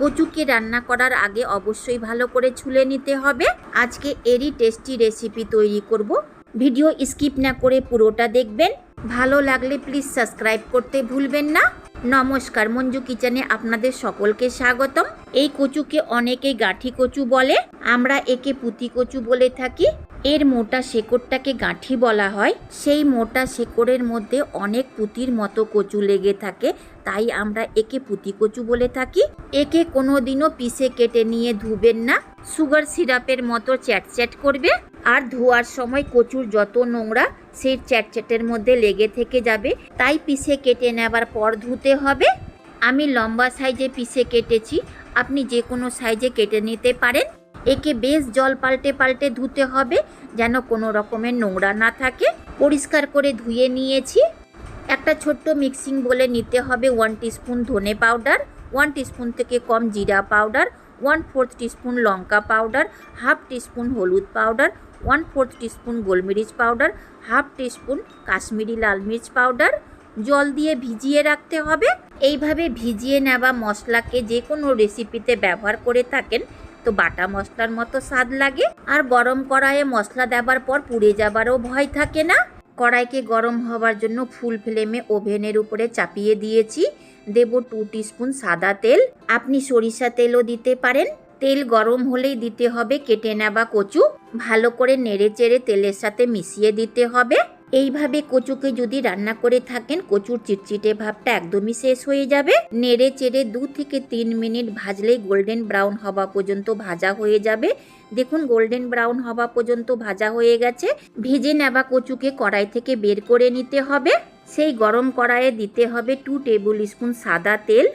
কচুকে রান্না করার আগে অবশ্যই ভালো করে ছুলে নিতে হবে। আজকে এরই টেস্টি রেসিপি তৈরি করব। ভিডিও স্কিপ না করে পুরোটা দেখবেন। ভালো লাগলে প্লিজ সাবস্ক্রাইব করতে ভুলবেন না। নমস্কার, মঞ্জু কিচেনে আপনাদের সকলকে স্বাগতম। এই কচুকে অনেকেই গাঁঠি কচু বলে, আমরা একে পুঁতি কচু বলে থাকি। এর মোটা শেকড়টাকে গাঁঠি বলা হয়। সেই মোটা শেকড়ের মধ্যে অনেক পুঁতির মতো কচু লেগে থাকে, তাই আমরা একে পুঁতি কচু বলে থাকি। একে কোনো দিনও পিসে কেটে নিয়ে ধুবেন না। সুগার সিরাপের মতো চ্যাটচ্যাট করবে। আর ধোয়ার সময় কচুর যত নোংরা, সেই চ্যাটচ্যাটের মধ্যে লেগে থেকে যাবে। তাই পিসে কেটে নেবার পর ধুতে হবে। আমি লম্বা সাইজে পিসে কেটেছি। আপনি যে কোনো সাইজে কেটে নিতে পারেন। একে বেশ জল পাল্টে পাল্টে ধুতে হবে, যেন কোনো রকমের নোংরা না থাকে। পরিষ্কার করে ধুয়ে নিয়েছি। একটা ছোট্ট মিক্সিং বলে নিতে হবে ওয়ান টিস্পুন ধনে পাউডার ওয়ান টিস্পুন থেকে কম জিরা পাউডার ওয়ান ফোর্থ টিস্পুন লঙ্কা পাউডার হাফ টিস্পুন হলুদ পাউডার ওয়ান ফোর্থ টিস্পুন গোলমরিচ পাউডার হাফ টিস্পুন কাশ্মীরি লাল মির্চ পাউডার জল দিয়ে ভিজিয়ে রাখতে হবে। এইভাবে ভিজিয়ে নেওয়া মশলাকে যে কোনো রেসিপিতে ব্যবহার করে থাকেন তো বাটা মশলার মতো স্বাদ লাগে। আর গরম কড়াইয়ে মশলা দেওয়ার পর পুড়ে যাবারও ভয় থাকে না। কড়াইকে গরম হওয়ার জন্য ফুল ফ্লেমে ওভেনের উপরে চাপিয়ে দিয়েছি। দেব টু টিস্পুন সাদা তেল। আপনি সরিষা তেলও দিতে পারেন। তেল গরম হলেই দিতে হবে কেটে নেওয়া কচু। ভালো করে নেড়ে চেড়ে তেলের সাথে মিশিয়ে দিতে হবে। এইভাবে কচুকে যদি রান্না করে থাকেন, কচুর চিটচিটে ভাবটা একদমই শেষ হয়ে যাবে। নেড়ে চেড়ে দু থেকে তিন মিনিট ভাজলেই গোল্ডেন ব্রাউন হওয়া পর্যন্ত ভাজা হয়ে যাবে। দেখুন, গোল্ডেন ব্রাউন হওয়া পর্যন্ত ভাজা হয়ে গেছে। ভেজে নেওয়া কচুকে কড়াই থেকে বের করে নিতে হবে। সেই গরম কড়াইয়ে দিতে হবে টু টেবিল স্পুন সাদা তেল।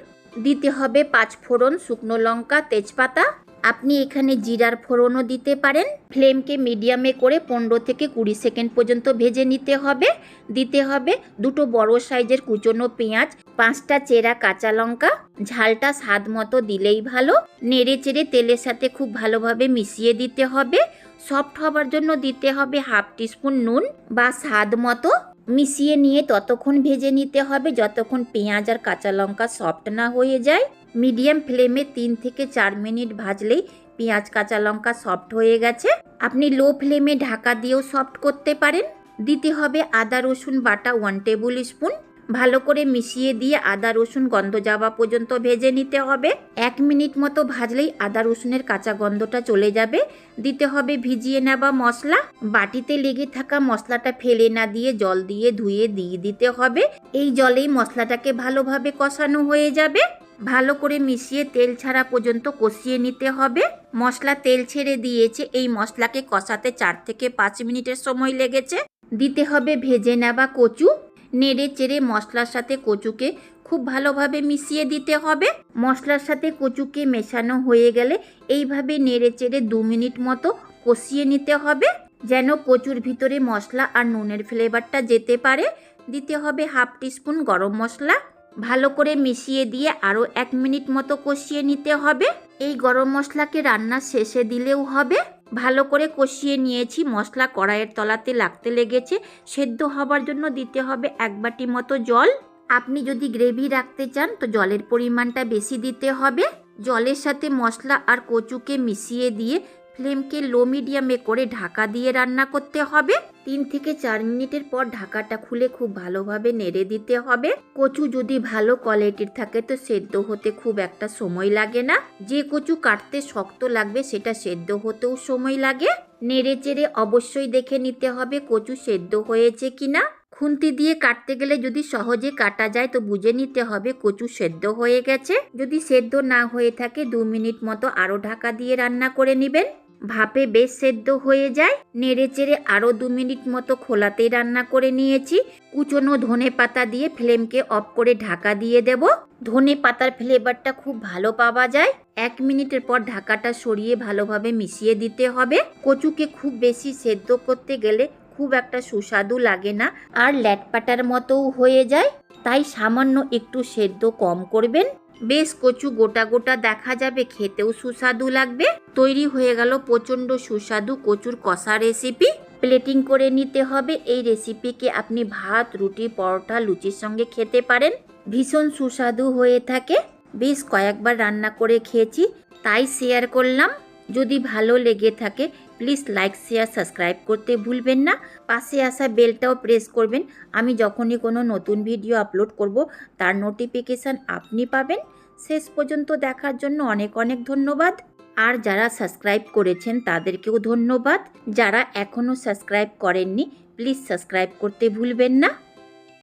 দিতে হবে পাঁচ ফোড়ন শুকনো লঙ্কা, তেজপাতা। আপনি এখানে জিরার ফোড়নও দিতে পারেন। ফ্লেমকে মিডিয়ামে করে পনেরো থেকে কুড়ি সেকেন্ড পর্যন্ত ভেজে নিতে হবে। দিতে হবে দুটো বড় সাইজের কুচনো পেঁয়াজ, পাঁচটা চেরা কাঁচা লঙ্কা। ঝালটা স্বাদ মতো দিলেই ভালো। নেড়ে চেড়ে তেলের সাথে খুব ভালোভাবে মিশিয়ে দিতে হবে। সফট হবার জন্য দিতে হবে হাফ টিস্পুন নুন বা স্বাদ মতো। মিশিয়ে নিয়ে ততক্ষণ ভেজে নিতে হবে। যতক্ষণ পেঁয়াজ আর কাঁচা লঙ্কা সফট না হয়ে যায় মিডিয়াম ফ্লেমে তিন থেকে চার মিনিট ভাজলেই পেঁয়াজ, কাঁচা লঙ্কা সফট হয়ে গেছে। আপনি লো ফ্লেমে ঢাকা দিয়েও সফট করতে পারেন। দিতে হবে আদা, রসুন বাটা ওয়ান টেবিল স্পুন ভালো করে মিশিয়ে দিয়ে আদা, রসুন গন্ধ যাওয়া পর্যন্ত ভেজে নিতে হবে। এক মিনিট মতো ভাজলেই আদা, রসুনের কাঁচা গন্ধটা চলে যাবে। দিতে হবে ভিজিয়ে নেওয়া মশলা। বাটিতে লেগে থাকা মশলাটা ফেলে না দিয়ে জল দিয়ে ধুয়ে দিয়ে দিতে হবে। এই জলেই মশলাটাকে ভালোভাবে কষানো হয়ে যাবে। ভালো করে মিশিয়ে তেল ছাড়া পর্যন্ত কষিয়ে নিতে হবে। মশলা তেল ছেড়ে দিয়েছে। এই মশলাকে কষাতে চার থেকে পাঁচ মিনিটের সময় লেগেছে। দিতে হবে ভেজে নেওয়া কচু। নেড়ে চেড়ে মশলার সাথে কচুকে খুব ভালোভাবে মিশিয়ে দিতে হবে। মশলার সাথে কচুকে মেশানো হয়ে গেলে এইভাবে নেড়ে চেড়ে দু মিনিট মতো কষিয়ে নিতে হবে। যেন কচুর ভিতরে মশলা আর নুনের ফ্লেভারটা যেতে পারে। দিতে হবে হাফ টিস্পুন গরম মশলা। ভালো করে মিশিয়ে দিয়ে আরও এক মিনিট মতো কষিয়ে নিতে হবে। এই গরম মশলাকে রান্নার শেষে দিলেও হবে। ভালো করে কষিয়ে নিয়েছি। মশলা কড়াইয়ের তলাতে লাগতে লেগেছে। সেদ্ধ হবার জন্য দিতে হবে এক বাটি মতো জল। আপনি যদি গ্রেভি রাখতে চান তো জলের পরিমাণটা বেশি দিতে হবে। জলের সাথে মশলা আর কচুকে মিশিয়ে দিয়ে ফ্লেমকে লো মিডিয়ামে করে ঢাকা দিয়ে রান্না করতে হবে। তিন থেকে চার মিনিটের পর ঢাকাটা খুলে খুব ভালোভাবে নেড়ে দিতে হবে। কচু যদি ভালো কোয়ালিটির থাকে তো সেদ্ধ হতে খুব একটা সময় লাগে না। যে কচু কাটতে শক্ত লাগবে সেটা সেদ্ধ হতেও সময় লাগে। নেড়ে চেড়ে অবশ্যই দেখে নিতে হবে কচু সেদ্ধ হয়েছে কিনা। খুন্তি দিয়ে কাটতে গেলে যদি সহজে কাটা যায় তো বুঝে নিতে হবে কচু সেদ্ধ হয়ে গেছে। যদি সেদ্ধ না হয়ে থাকে দু মিনিট মতো আরও ঢাকা দিয়ে রান্না করে নেবেন। ভাপে বেশ সেদ্ধ হয়ে যায়। নেড়ে চেড়ে আরও দু মিনিট মতো খোলাতেই রান্না করে নিয়েছি। কুচনো ধনে পাতা দিয়ে ফ্লেমকে অফ করে ঢাকা দিয়ে দেব। ধনে পাতার ফ্লেভারটা খুব ভালো পাওয়া যায়। এক মিনিটের পর ঢাকাটা সরিয়ে ভালোভাবে মিশিয়ে দিতে হবে। কচুকে খুব বেশি সেদ্ধ করতে গেলে খুব একটা সুস্বাদু লাগে না। আর ল্যাটপাটার মতোও হয়ে যায়। তাই সামান্য একটু সেদ্ধ কম করবেন। বেশ কচু গোটা গোটা দেখা যাবে, খেতেও সুস্বাদু লাগবে। তৈরি হয়ে গেল প্রচণ্ড সুস্বাদু কচুর কষা রেসিপি প্লেটিং করে নিতে হবে। এই রেসিপিকে আপনি ভাত, রুটি, পরোটা, লুচির সঙ্গে খেতে পারেন। ভীষণ সুস্বাদু হয়ে থাকে। বেশ কয়েকবার রান্না করে খেয়েছি, তাই শেয়ার করলাম। যদি ভালো লেগে থাকে প্লিজ লাইক, শেয়ার, সাবস্ক্রাইব করতে ভুলবেন না। পাশে আসা বেলটাও প্রেস করবেন। আমি যখনই কোনো নতুন ভিডিও আপলোড করব, তার নোটিফিকেশান আপনি পাবেন। শেষ পর্যন্ত দেখার জন্য অনেক অনেক ধন্যবাদ। আর যারা সাবস্ক্রাইব করেছেন, তাদেরকেও ধন্যবাদ। যারা এখনও সাবস্ক্রাইব করেননি, প্লিজ সাবস্ক্রাইব করতে ভুলবেন না।